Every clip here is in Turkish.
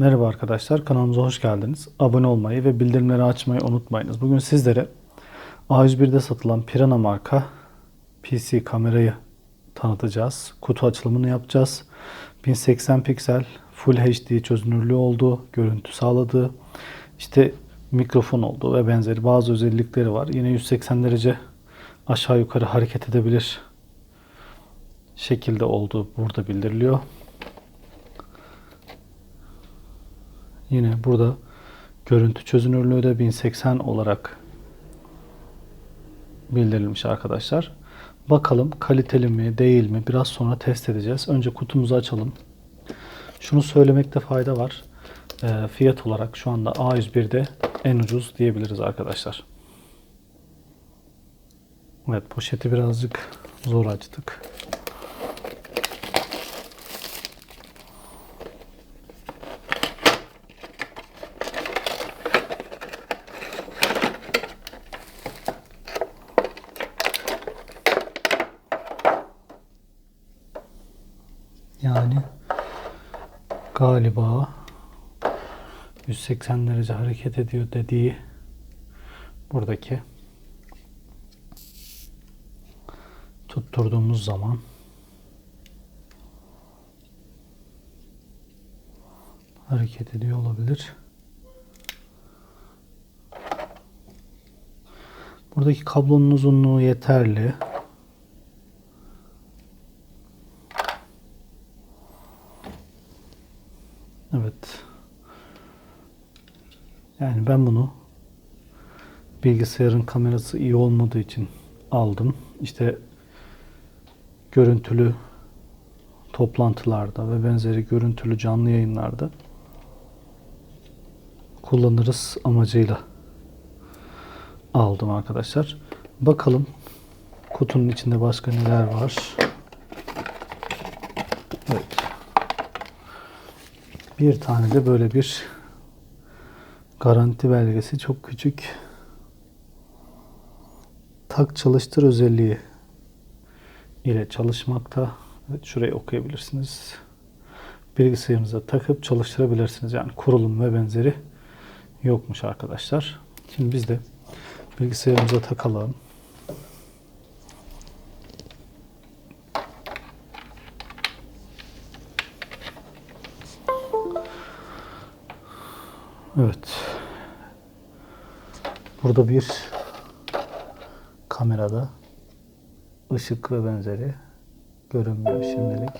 Merhaba arkadaşlar, kanalımıza hoş geldiniz. Abone olmayı ve bildirimleri açmayı unutmayınız. Bugün sizlere A101'de satılan Pirana marka PC kamerayı tanıtacağız. Kutu açılımını yapacağız. 1080 piksel Full HD çözünürlüğü olduğu, görüntü sağladığı, işte mikrofon olduğu ve benzeri bazı özellikleri var. Yine 180 derece aşağı yukarı hareket edebilir şekilde olduğu burada bildiriliyor. Yine burada görüntü çözünürlüğü de 1080 olarak bildirilmiş arkadaşlar. Bakalım kaliteli mi değil mi biraz sonra test edeceğiz. Önce kutumuzu açalım. Şunu söylemekte fayda var. E, fiyat olarak şu anda A101'de en ucuz diyebiliriz arkadaşlar. Evet poşeti birazcık zor açtık. Yani galiba 180 derece hareket ediyor dediği buradaki tutturduğumuz zaman hareket ediyor olabilir. Buradaki kablonun uzunluğu yeterli. Evet. Yani ben bunu bilgisayarın kamerası iyi olmadığı için aldım. İşte görüntülü toplantılarda ve benzeri görüntülü canlı yayınlarda kullanırız amacıyla aldım arkadaşlar. Bakalım kutunun içinde başka neler var. Evet. Bir tane de böyle bir garanti belgesi çok küçük tak çalıştır özelliği ile çalışmakta. Evet şurayı okuyabilirsiniz. Bilgisayarınıza takıp çalıştırabilirsiniz. Yani kurulum ve benzeri yokmuş arkadaşlar. Şimdi biz de bilgisayarımıza takalım. Evet. Burada bir kamerada ışık ve benzeri görünmüyor şimdilik.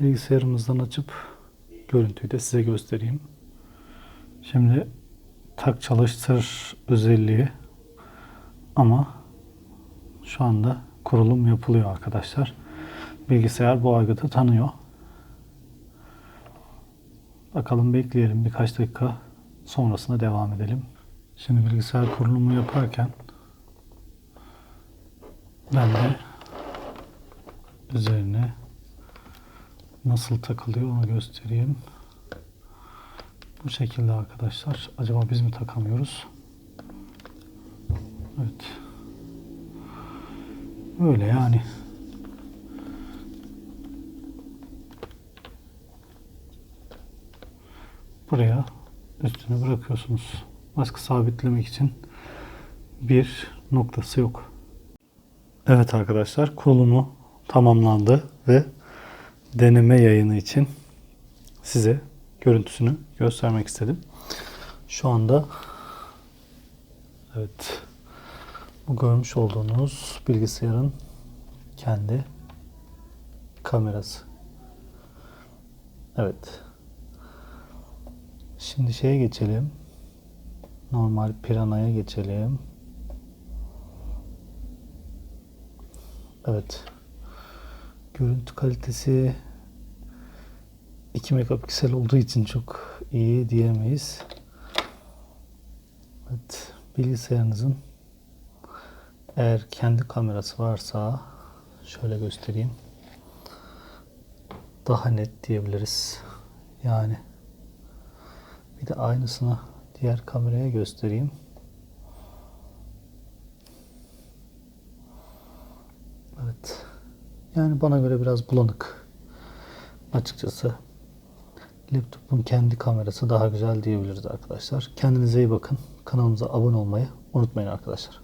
Bilgisayarımızdan açıp görüntüyü de size göstereyim. Şimdi tak çalıştır özelliği ama şu anda kurulum yapılıyor arkadaşlar. Bilgisayar bu aygıtı tanıyor. Bakalım bekleyelim birkaç dakika sonrasında devam edelim. Şimdi bilgisayar kurulumu yaparken ben de üzerine nasıl takılıyor onu göstereyim. Bu şekilde arkadaşlar. Acaba biz mi takamıyoruz? Evet. Öyle yani. Buraya üstüne bırakıyorsunuz. Başka sabitlemek için bir noktası yok. Evet arkadaşlar kurulumu tamamlandı ve deneme yayını için size görüntüsünü göstermek istedim. Şu anda evet bu görmüş olduğunuz bilgisayarın kendi kamerası. Evet. Şimdi şeye geçelim. Normal Piranha'ya geçelim. Evet. Görüntü kalitesi 2 megapiksel olduğu için çok iyi diyemeyiz. Evet. Bilgisayarınızın eğer kendi kamerası varsa şöyle göstereyim. Daha net diyebiliriz. Yani bir de aynısını diğer kameraya göstereyim. Evet. Yani bana göre biraz bulanık. Açıkçası laptopun kendi kamerası daha güzel diyebiliriz arkadaşlar. Kendinize iyi bakın. Kanalımıza abone olmayı unutmayın arkadaşlar.